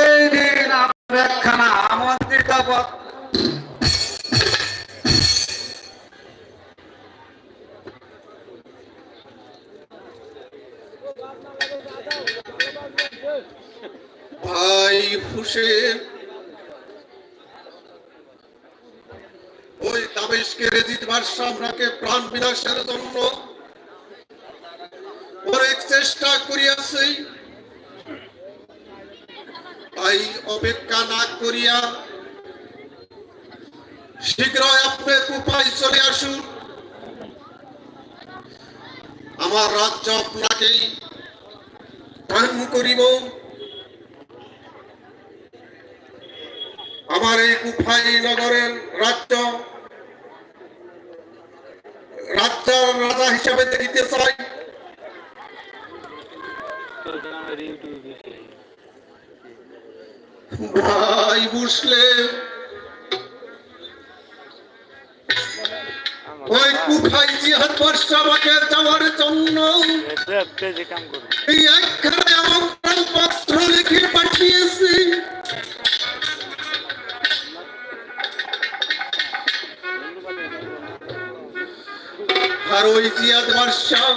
এই দিন আপনার আমন্ত্রিত ভাই হুসেন ওই তাবেশকে রেজিত আপনাকে প্রাণ বিনাশের জন্য চেষ্টা করিয়াছি। তাই অপেক্ষা না করিয়া শীঘ্রই আপনি কুপায় চলে আসুন। আমার রাজ্য আপনাকেই দান করিব। আমার এই কুফাই নগরের রাজ্য, রাজ্যের রাজা হিসাবে দেখিতে চাই। ভাই বুঝলে ওই কুফাই জিহাদ বর্ষা আমাকে যাওয়ার জন্য। এই একখানে আমন্ত্রণ পত্র লিখে পাঠিয়েছি। আর ওই জিয়াদ বাদশাহ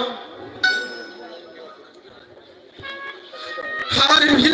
আর বিলম্ব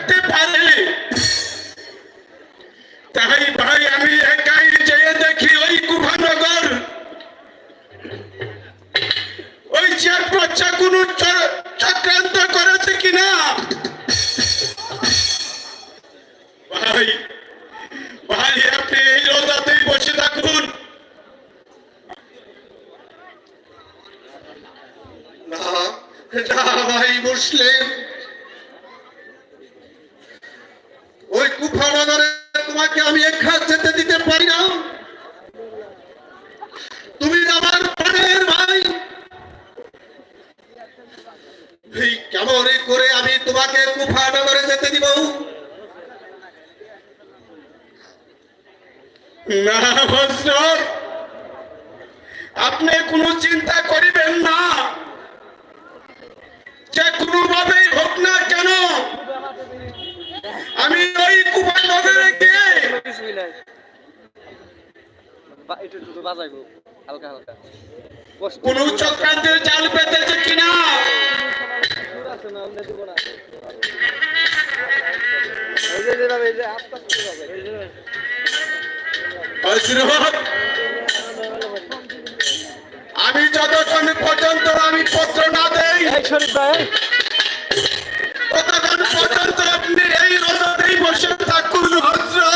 তাই ভাই, আমি একাই যেয়ে দেখি ওই কুফানগর ওই চার বাচ্চা কোন চক্রান্ত করেছে কিনা? ভাই ভাই, আপনি এই রোদাতেই বসে থাকুন। না ভাই মুসলিম ওই কুফানগরে তোমাকে আমি একা যেতে দিতে পারি না। তুমি আমার প্রাণের ভাই। এই কেমন করে আমি তোমাকে কুফানগরে যেতে দিব। না আপনি কোনো চিন্তা করিবেন না। যে কোনোভাবেই হোক না কেন আমি ওই নগরে গিয়ে কিছুই নাই একটু একটু বাজাইবো হালকা হালকা। কোন চক্রান্তের জাল পেতেছে কিনা? আমি যতক্ষণ পর্যন্ত আমি পত্র না দেই এই শরীফ ভাই। ততক্ষণ পর্যন্ত আপনি বসে থাকুন হজরত